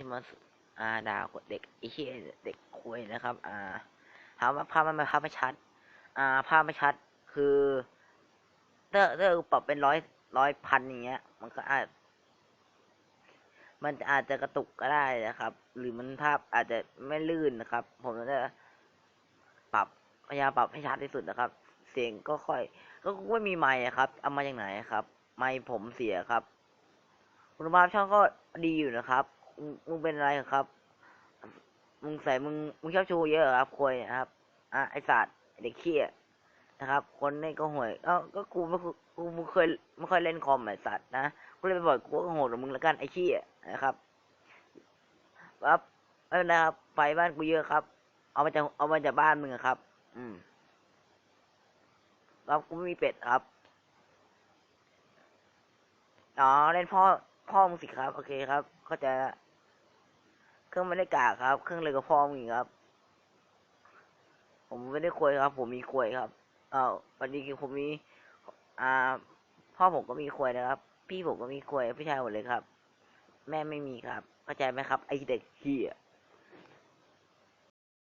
จะมาอ่าด่าเด็กไอ้เหี้ยเด็กคุยนะครับ อ่าถามว่าภาพมันภาพไม่ชัด อ่า ภาพไม่ชัดคือถ้าถ้าปรับเป็นร้อยร้อยพันอย่างเงี้ย มันก็อาจ มันอาจจะกระตุกก็ได้นะครับ หรือมันภาพอาจจะไม่ลื่นนะครับ ผมจะปรับพยายามปรับให้ชัดที่สุดนะครับ เสียงก็ค่อย ก็ไม่มีไมค์อะครับ เอามาจากไหนครับ ไมค์ผมเสียครับคุณภาพช่องก็ดีอยู่นะครับ มึงเป็นอะไรครับ มึงใส่มึงมึงชอบชูเยอะเหรอครับควยนะครับ อะไอสัตว์เด็กเขี้ยนะครับ คนนี่ก็ห่วยเอ้าก็กูไม่กูไม่เคยไม่ค่อยเล่นคอมไอสัตว์นะกูเลยไปบอกกูก็โหดกับมึงล้วกันไอ้เขี้ยนะครับครับเออนะครับไฟบ้านกูเยอะครับ เอามาจากเอามาจากบ้านมึงอะครับ อืมครับกูไม่มีเป็ดครับ อ๋อ เล่นพ่อ พ่อมึงสิครับ โอเคครับ เข้าใจละเครื่องไม่ได้กากครับ เครื่องเลยกับพ่อมึงอีครับ ผมไม่ได้คุยครับ ผมมีคุยครับ เอ้าวันนี้คือผมมี อ่า พ่อผมก็มีคุยนะครับ พี่ผมก็มีคุยพี่ชายหมดเลยครับ แม่ไม่มีครับ เข้าใจไหมครับ ไอเด็กเฮีย